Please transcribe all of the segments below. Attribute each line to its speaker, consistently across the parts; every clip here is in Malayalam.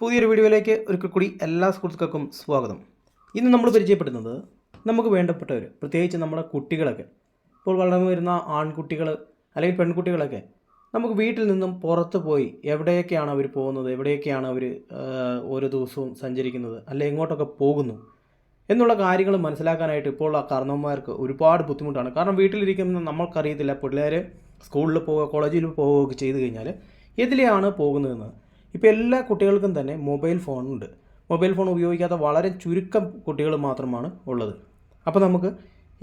Speaker 1: പുതിയൊരു വീഡിയോയിലേക്ക് ഒരിക്കൽ കൂടി എല്ലാ സുഹൃത്തുക്കൾക്കും സ്വാഗതം. ഇന്ന് നമ്മൾ പരിചയപ്പെടുന്നത് നമുക്ക് വേണ്ടപ്പെട്ടവർ പ്രത്യേകിച്ച് നമ്മുടെ കുട്ടികളൊക്കെ. ഇപ്പോൾ വളർന്നു വരുന്ന ആൺകുട്ടികൾ അല്ലെങ്കിൽ പെൺകുട്ടികളൊക്കെ നമുക്ക് വീട്ടിൽ നിന്നും പുറത്ത് പോയി എവിടെയൊക്കെയാണ് അവർ പോകുന്നത് എവിടെയൊക്കെയാണ് അവർ ഓരോ ദിവസവും സഞ്ചരിക്കുന്നത് അല്ലെ എങ്ങോട്ടൊക്കെ പോകുന്നു എന്നുള്ള കാര്യങ്ങൾ മനസ്സിലാക്കാനായിട്ട് ഇപ്പോൾ ആ കാരണവന്മാർക്ക് ഒരുപാട് ബുദ്ധിമുട്ടാണ്. കാരണം വീട്ടിലിരിക്കുന്ന നമ്മൾക്കറിയത്തില്ല. പിള്ളേർ സ്കൂളിൽ പോവുക കോളേജിൽ പോവുകയൊക്കെ ചെയ്തു കഴിഞ്ഞാൽ എതിലെയാണ് പോകുന്നതെന്ന്. ഇപ്പോൾ എല്ലാ കുട്ടികൾക്കും തന്നെ മൊബൈൽ ഫോണുണ്ട് മൊബൈൽ ഫോൺ ഉപയോഗിക്കാത്ത വളരെ ചുരുക്കം കുട്ടികൾ മാത്രമാണ് ഉള്ളത്. അപ്പോൾ നമുക്ക്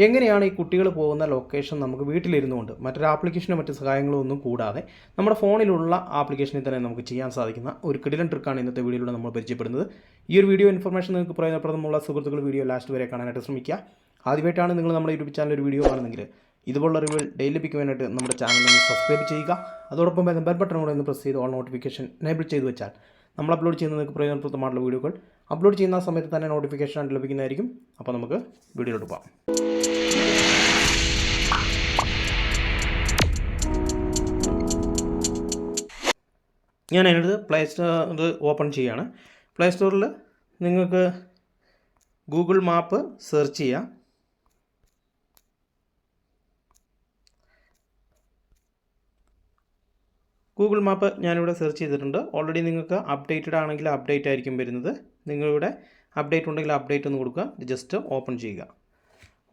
Speaker 1: എങ്ങനെയാണ് ഈ കുട്ടികൾ പോകുന്ന ലൊക്കേഷൻ നമുക്ക് വീട്ടിലിരുന്നുകൊണ്ട് മറ്റൊരു ആപ്ലിക്കേഷനോ മറ്റ് സഹായങ്ങളോ ഒന്നും കൂടാതെ നമ്മുടെ ഫോണിലുള്ള ആപ്ലിക്കേഷനിൽ തന്നെ നമുക്ക് ചെയ്യാൻ സാധിക്കുന്ന ഒരു കിടിലൻ ട്രിക്കാണ് ഇന്നത്തെ വീഡിയോയിലൂടെ നമ്മൾ പരിചയപ്പെടുന്നത്. ഈ ഒരു വീഡിയോ ഇൻഫർമേഷൻ നിങ്ങൾക്ക് പ്രയോജനപ്രദമുള്ള സുഹൃത്തുക്കൾ വീഡിയോ ലാസ്റ്റ് വരെ കാണാനായിട്ട് ശ്രമിക്കുക. ആദ്യമായിട്ടാണ് നിങ്ങൾ നമ്മുടെ യൂട്യൂബ് ചാനൽ ഒരു വീഡിയോ കാണുന്നെങ്കിൽ ഇതുപോലുള്ള അറിവുകൾ ഡെയിലി ലഭിക്കുവാനായിട്ട് നമ്മുടെ ചാനൽ ഒന്ന് സബ്സ്ക്രൈബ് ചെയ്യുക. അതോടൊപ്പം ബെൽ ബട്ടൺ കൂടെ ഒന്ന് പ്രസ് ചെയ്ത് ഓൾ നോട്ടിഫിക്കേഷൻ എനേബിൾ ചെയ്ത് വെച്ചാൽ നമ്മൾ അപ്ലോഡ് ചെയ്യുന്ന നിങ്ങൾക്ക് പ്രയോജനപ്രദമായിട്ടുള്ള വീഡിയോകൾ അപ്ലോഡ് ചെയ്യുന്ന സമയത്ത് തന്നെ നോട്ടിഫിക്കേഷൻ ആയിട്ട് ലഭിക്കുന്നതായിരിക്കും. അപ്പോൾ നമുക്ക് വീഡിയോ പോകാം ഞാൻ അതിനടുത്ത് പ്ലേ സ്റ്റോർ ഇത് ഓപ്പൺ ചെയ്യുകയാണ്. പ്ലേ സ്റ്റോറിൽ നിങ്ങൾക്ക് ഗൂഗിൾ മാപ്പ് സെർച്ച് ചെയ്യാം. ഗൂഗിൾ മാപ്പ് ഞാനിവിടെ സെർച്ച് ചെയ്തിട്ടുണ്ട്. ഓൾറെഡി നിങ്ങൾക്ക് അപ്ഡേറ്റഡ് ആണെങ്കിൽ അപ്ഡേറ്റ് ആയിരിക്കും വരുന്നത്. നിങ്ങളിവിടെ അപ്ഡേറ്റ് ഉണ്ടെങ്കിൽ അപ്ഡേറ്റ് ഒന്ന് കൊടുക്കുക. ജസ്റ്റ് ഓപ്പൺ ചെയ്യുക.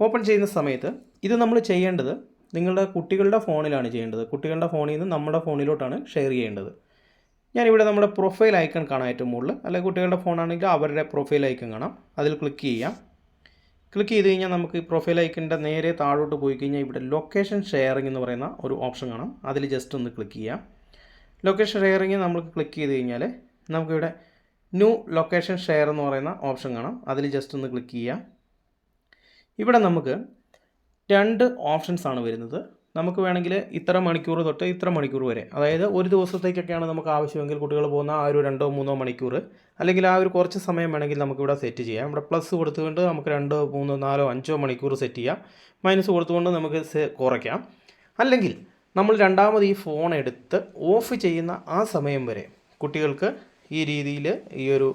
Speaker 1: ഓപ്പൺ ചെയ്യുന്ന സമയത്ത് ഇത് നമ്മൾ ചെയ്യേണ്ടത് നിങ്ങളുടെ കുട്ടികളുടെ ഫോണിലാണ് ചെയ്യേണ്ടത്. കുട്ടികളുടെ ഫോണിൽ നിന്ന് നമ്മുടെ ഫോണിലോട്ടാണ് ഷെയർ ചെയ്യേണ്ടത്. ഞാനിവിടെ നമ്മുടെ പ്രൊഫൈൽ ഐക്കൺ കാണാം ഏറ്റവും മുകളിൽ. അല്ലെങ്കിൽ കുട്ടികളുടെ ഫോണാണെങ്കിൽ അവരുടെ പ്രൊഫൈൽ ഐക്കൺ കാണാം. അതിൽ ക്ലിക്ക് ചെയ്യാം ക്ലിക്ക് ചെയ്ത് കഴിഞ്ഞാൽ നമുക്ക് പ്രൊഫൈൽ ഐക്കണിന്റെ നേരെ താഴോട്ട് പോയി കഴിഞ്ഞാൽ ഇവിടെ ലൊക്കേഷൻ ഷെയറിംഗ് എന്ന് പറയുന്ന ഒരു ഓപ്ഷൻ കാണാം. അതിൽ ജസ്റ്റ് ഒന്ന് ക്ലിക്ക് ചെയ്യാം ലൊക്കേഷൻ ഷെയറിങ് നമ്മൾ ക്ലിക്ക് ചെയ്ത് കഴിഞ്ഞാൽ നമുക്കിവിടെ ന്യൂ ലൊക്കേഷൻ ഷെയർ എന്ന് പറയുന്ന ഓപ്ഷൻ കാണാം. അതിൽ ജസ്റ്റ് ഒന്ന് ക്ലിക്ക് ചെയ്യാം. ഇവിടെ നമുക്ക് രണ്ട് ഓപ്ഷൻസ് ആണ് വരുന്നത്. നമുക്ക് വേണമെങ്കിൽ ഇത്ര മണിക്കൂർ തൊട്ട് ഇത്ര മണിക്കൂർ വരെ അതായത് ഒരു ദിവസത്തേക്കൊക്കെയാണ് നമുക്ക് ആവശ്യമെങ്കിൽ കുട്ടികൾ പോകുന്ന ആ ഒരു രണ്ടോ മൂന്നോ മണിക്കൂർ അല്ലെങ്കിൽ ആ ഒരു കുറച്ച് സമയം വേണമെങ്കിൽ നമുക്കിവിടെ സെറ്റ് ചെയ്യാം. ഇവിടെ പ്ലസ് കൊടുത്തുകൊണ്ട് നമുക്ക് രണ്ടോ മൂന്നോ നാലോ അഞ്ചോ മണിക്കൂർ സെറ്റ് ചെയ്യാം. മൈനസ് കൊടുത്തുകൊണ്ട് നമുക്ക് കുറയ്ക്കാം. അല്ലെങ്കിൽ നമ്മൾ രണ്ടാമത് ഈ ഫോൺ എടുത്ത് ഓഫ് ചെയ്യുന്ന ആ സമയം വരെ കുട്ടികൾക്ക് ഈ രീതിയിൽ ഈ ഒരു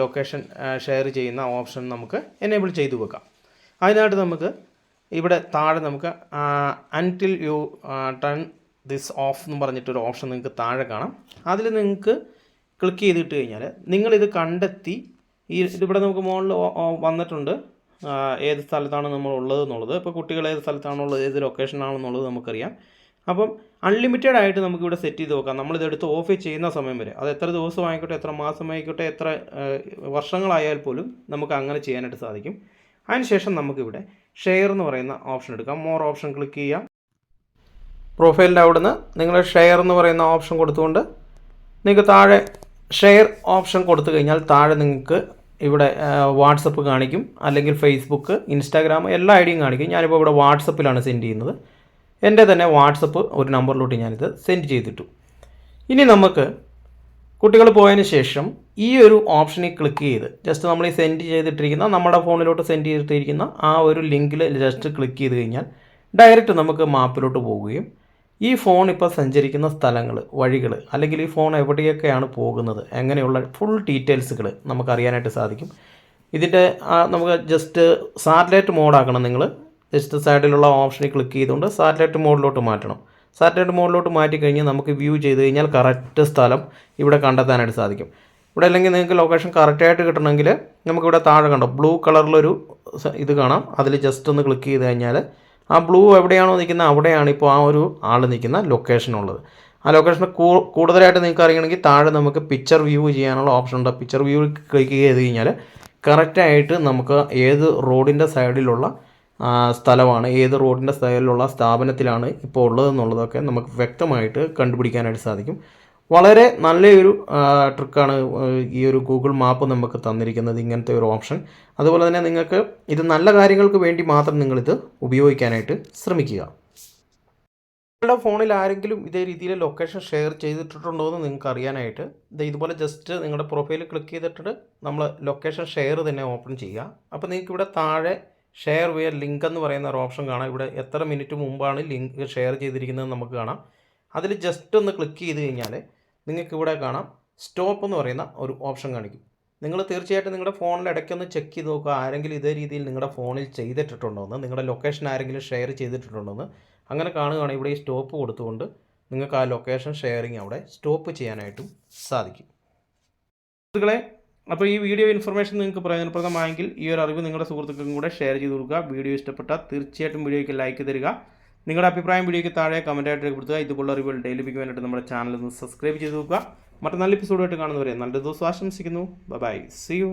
Speaker 1: ലൊക്കേഷൻ ഷെയർ ചെയ്യുന്ന ഓപ്ഷൻ നമുക്ക് എനേബിൾ ചെയ്തു വെക്കാം. അതിനായിട്ട് നമുക്ക് ഇവിടെ താഴെ നമുക്ക് until you turn this off എന്ന് പറഞ്ഞിട്ടൊരു ഓപ്ഷൻ നിങ്ങൾക്ക് താഴെ കാണാം. അതിൽ നിങ്ങൾക്ക് ക്ലിക്ക് ചെയ്തിട്ട് കഴിഞ്ഞാൽ നിങ്ങളിത് കണ്ടെത്തി ഈ ഇതിവിടെ നമുക്ക് മുകളിൽ വന്നിട്ടുണ്ട്. ഏത് സ്ഥലത്താണ് നമ്മൾ ഉള്ളത് എന്നുള്ളത് ഇപ്പോൾ കുട്ടികൾ ഏത് സ്ഥലത്താണുള്ളത് ഏത് ലൊക്കേഷനാണെന്നുള്ളത് നമുക്കറിയാം. അപ്പം അൺലിമിറ്റഡ് ആയിട്ട് നമുക്കിവിടെ സെറ്റ് ചെയ്ത് നോക്കാം നമ്മളിത് എടുത്ത് ഓഫ് ചെയ്യുന്ന സമയം വരെ. അത് എത്ര ദിവസം ആയിക്കോട്ടെ എത്ര മാസം ആയിക്കോട്ടെ എത്ര വർഷങ്ങളായാൽ പോലും നമുക്ക് അങ്ങനെ ചെയ്യാനായിട്ട് സാധിക്കും. അതിനുശേഷം നമുക്കിവിടെ ഷെയർ എന്ന് പറയുന്ന ഓപ്ഷൻ എടുക്കാം. മോർ ഓപ്ഷൻ ക്ലിക്ക് ചെയ്യാം. പ്രൊഫൈലിന്റെ അവിടുന്ന് നിങ്ങൾ ഷെയർ എന്ന് പറയുന്ന ഓപ്ഷൻ കൊടുത്തുകൊണ്ട് നിങ്ങൾക്ക് താഴെ ഷെയർ ഓപ്ഷൻ കൊടുത്തു കഴിഞ്ഞാൽ താഴെ നിങ്ങൾക്ക് ഇവിടെ വാട്സപ്പ് കാണിക്കും. അല്ലെങ്കിൽ ഫേസ്ബുക്ക് ഇൻസ്റ്റാഗ്രാം എല്ലാ ഐഡിയും കാണിക്കും. ഞാനിപ്പോൾ ഇവിടെ വാട്സപ്പിലാണ് സെൻഡ് ചെയ്യുന്നത്. എന്റെ തന്നെ വാട്സപ്പ് ഒരു നമ്പറിലോട്ട് ഞാനിത് സെൻഡ് ചെയ്തിട്ടു. ഇനി നമുക്ക് കുട്ടികൾ പോയതിന് ശേഷം ഈ ഒരു ഓപ്ഷനിൽ ക്ലിക്ക് ചെയ്ത് ജസ്റ്റ് നമ്മൾ ഈ സെൻഡ് ചെയ്തിട്ടിരിക്കുന്ന നമ്മുടെ ഫോണിലോട്ട് സെൻഡ് ചെയ്തിട്ടിരിക്കുന്ന ആ ഒരു ലിങ്കിൽ ജസ്റ്റ് ക്ലിക്ക് ചെയ്ത് കഴിഞ്ഞാൽ ഡയറക്റ്റ് നമുക്ക് മാപ്പിലോട്ട് പോവുകയും ഈ ഫോൺ ഇപ്പോൾ സഞ്ചരിക്കുന്ന സ്ഥലങ്ങൾ വഴികൾ അല്ലെങ്കിൽ ഈ ഫോൺ എവിടെയൊക്കെയാണ് പോകുന്നത് അങ്ങനെയുള്ള ഫുൾ ഡീറ്റെയിൽസുകൾ നമുക്ക് അറിയാനായിട്ട് സാധിക്കും. ഇതിന്റെ നമുക്ക് ജസ്റ്റ് സാറ്റലൈറ്റ് മോഡാക്കണം നിങ്ങൾ. ജസ്റ്റ് സൈഡിലുള്ള ഓപ്ഷനിൽ ക്ലിക്ക് ചെയ്തുകൊണ്ട് സാറ്റലൈറ്റ് മോഡിലോട്ട് മാറ്റണം. സാറ്റലൈറ്റ് മോഡിലോട്ട് മാറ്റി കഴിഞ്ഞാൽ നമുക്ക് വ്യൂ ചെയ്ത് കഴിഞ്ഞാൽ കറക്റ്റ് സ്ഥലം ഇവിടെ കണ്ടെത്താനായിട്ട് സാധിക്കും. ഇവിടെ അല്ലെങ്കിൽ നിങ്ങൾക്ക് ലൊക്കേഷൻ കറക്റ്റായിട്ട് കിട്ടണമെങ്കിൽ നമുക്കിവിടെ താഴെ കണ്ടോ ബ്ലൂ കളറിലൊരു ഇത് കാണാം. അതിൽ ജസ്റ്റ് ഒന്ന് ക്ലിക്ക് ചെയ്ത് കഴിഞ്ഞാൽ ആ ബ്ലൂ എവിടെയാണോ നിൽക്കുന്നത് അവിടെയാണ് ഇപ്പോൾ ആ ഒരു ആൾ നിൽക്കുന്ന ലൊക്കേഷൻ ഉള്ളത്. ആ ലൊക്കേഷൻ കൂടുതലായിട്ട് നിങ്ങൾക്ക് അറിയണമെങ്കിൽ താഴെ നമുക്ക് പിക്ചർ വ്യൂ ചെയ്യാനുള്ള ഓപ്ഷൻ ഉണ്ട്. പിക്ചർ വ്യൂ ക്ലിക്ക് ചെയ്ത് കഴിഞ്ഞാൽ കറക്റ്റായിട്ട് നമുക്ക് ഏത് റോഡിന്റെ സൈഡിലുള്ള സ്ഥലമാണ്. ഏത് റോഡിന്റെ സൈഡിലുള്ള സ്ഥാപനത്തിലാണ് ഇപ്പോൾ ഉള്ളതെന്നുള്ളതൊക്കെ നമുക്ക് വ്യക്തമായിട്ട് കണ്ടുപിടിക്കാനായിട്ട് സാധിക്കും. വളരെ നല്ലൊരു ട്രിക്കാണ് ഈ ഒരു ഗൂഗിൾ മാപ്പ് നമുക്ക് തന്നിരിക്കുന്നത് ഇങ്ങനത്തെ ഒരു ഓപ്ഷൻ. അതുപോലെ തന്നെ നിങ്ങൾക്ക് ഇത് നല്ല കാര്യങ്ങൾക്ക് വേണ്ടി മാത്രം നിങ്ങളിത് ഉപയോഗിക്കാനായിട്ട് ശ്രമിക്കുക. നിങ്ങളുടെ ഫോണിൽ ആരെങ്കിലും ഇതേ രീതിയിൽ ലൊക്കേഷൻ ഷെയർ ചെയ്തിട്ടുണ്ടോ എന്ന് നിങ്ങൾക്ക് അറിയാനായിട്ട് ഇത് ഇതുപോലെ ജസ്റ്റ് നിങ്ങളുടെ പ്രൊഫൈൽ ക്ലിക്ക് ചെയ്തിട്ട് നമ്മൾ ലൊക്കേഷൻ ഷെയർ തന്നെ ഓപ്പൺ ചെയ്യുക. അപ്പോൾ നിങ്ങൾക്ക് ഇവിടെ താഴെ ഷെയർ വിയർ ലിങ്ക് എന്ന് പറയുന്ന ഒരു ഓപ്ഷൻ കാണാം. ഇവിടെ എത്ര മിനിറ്റ് മുമ്പാണ് ലിങ്ക് ഷെയർ ചെയ്തിരിക്കുന്നത് നമുക്ക് കാണാം. അതിൽ ജസ്റ്റ് ഒന്ന് ക്ലിക്ക് ചെയ്ത് കഴിഞ്ഞാൽ നിങ്ങൾക്ക് ഇവിടെ കാണാം. സ്റ്റോപ്പ് എന്ന് പറയുന്ന ഒരു ഓപ്ഷൻ കാണിക്കും. നിങ്ങൾ തീർച്ചയായിട്ടും നിങ്ങളുടെ ഫോണിൽ ഇടയ്ക്കൊന്ന് ചെക്ക് ചെയ്ത് നോക്കുക. ആരെങ്കിലും ഇതേ രീതിയിൽ നിങ്ങളുടെ ഫോണിൽ ചെയ്തിട്ടുണ്ടോ എന്ന്. നിങ്ങളുടെ ലൊക്കേഷൻ ആരെങ്കിലും ഷെയർ ചെയ്തിട്ടുണ്ടോ എന്ന്. അങ്ങനെ കാണുകയാണെങ്കിൽ ഇവിടെ ഈ സ്റ്റോപ്പ് കൊടുത്തുകൊണ്ട് നിങ്ങൾക്ക് ആ ലൊക്കേഷൻ ഷെയറിങ് അവിടെ സ്റ്റോപ്പ് ചെയ്യാനായിട്ടും സാധിക്കും. അപ്പോൾ ഈ വീഡിയോ ഇൻഫർമേഷൻ നിങ്ങൾക്ക് പ്രയോജനപ്രദമായെങ്കിൽ ഈ ഒരു അറിവ് നിങ്ങളുടെ സുഹൃത്തുക്കൾക്കും കൂടെ ഷെയർ ചെയ്ത് കൊടുക്കുക. വീഡിയോ ഇഷ്ടപ്പെട്ടാൽ തീർച്ചയായിട്ടും വീഡിയോയ്ക്ക് ലൈക്ക് തരിക. നിങ്ങളുടെ അഭിപ്രായം വീഡിയോയ്ക്ക് താഴെ കമന്റായിട്ട് രേഖപ്പെടുത്തുക. ഇതുപോലുള്ള അറിവുകൾ ഡെയിലി വേണ്ടിയിട്ട് നമ്മുടെ ചാനൽ ഒന്ന് സബ്സ്ക്രൈബ് ചെയ്ത് നോക്കുക മറ്റു നല്ല എപ്പിസോഡായിട്ട് കാണുന്നവരെ നല്ല ദിവസം ആശംസിക്കുന്നു. By C U